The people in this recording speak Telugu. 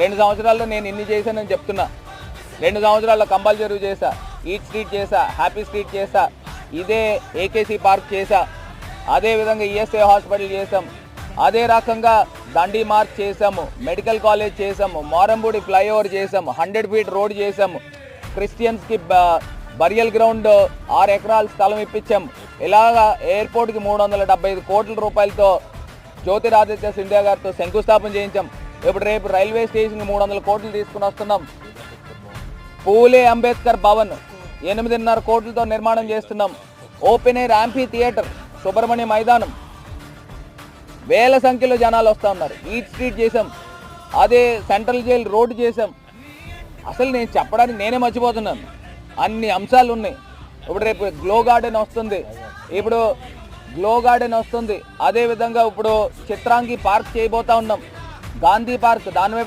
రెండు సంవత్సరాల్లో నేను ఇన్ని చేశానని చెప్తున్నా. రెండు సంవత్సరాల్లో కంపల్ చెరువు చేశా ఈట్ స్ట్రీట్ చేశా హ్యాపీ స్ట్రీట్ చేశా ఇదే ఏకేసీ పార్క్ చేశా అదే విధంగా ఈఎస్ఐ హాస్పిటల్ చేసాం అదే రకంగా దండి మార్చ్ చేసాము మెడికల్ కాలేజ్ చేసాము మారంబూడి ఫ్లైఓవర్ చేసాము హండ్రెడ్ ఫీట్ రోడ్ చేసాము క్రిస్టియన్స్కి బరియల్ గ్రౌండ్ ఆరు ఎకరాల స్థలం ఇప్పించాము ఇలాగ ఎయిర్పోర్ట్కి మూడు వందల డెబ్బై ఐదు కోట్ల రూపాయలతో జ్యోతిరాదిత్య సింధియా గారితో శంకుస్థాపన చేయించాం. ఇప్పుడు రేపు రైల్వే స్టేషన్ మూడు వందల కోట్లు తీసుకుని వస్తున్నాం. పూలే అంబేద్కర్ భవన్. ఎనిమిదిన్నర కోట్లతో నిర్మాణం చేస్తున్నాం. Open air amphitheatre Subrahmanya మైదానం. వేల సంఖ్యలో జనాలు వస్తూ ఉన్నారు. ఈట్ స్ట్రీట్ చేసాం అదే సెంట్రల్ జైల్ రోడ్డు చేసాం అసలు నేను చెప్పడానికి నేనే మర్చిపోతున్నాను. అన్ని అంశాలు ఉన్నాయి. ఇప్పుడు రేపు గ్లో గార్డెన్ వస్తుంది. ఇప్పుడు గ్లో గార్డెన్ వస్తుంది. అదే విధంగా ఇప్పుడు చిత్రాంగి పార్క్ చేయబోతా ఉన్నాం. గాంధీ పార్క్ దాని వైపు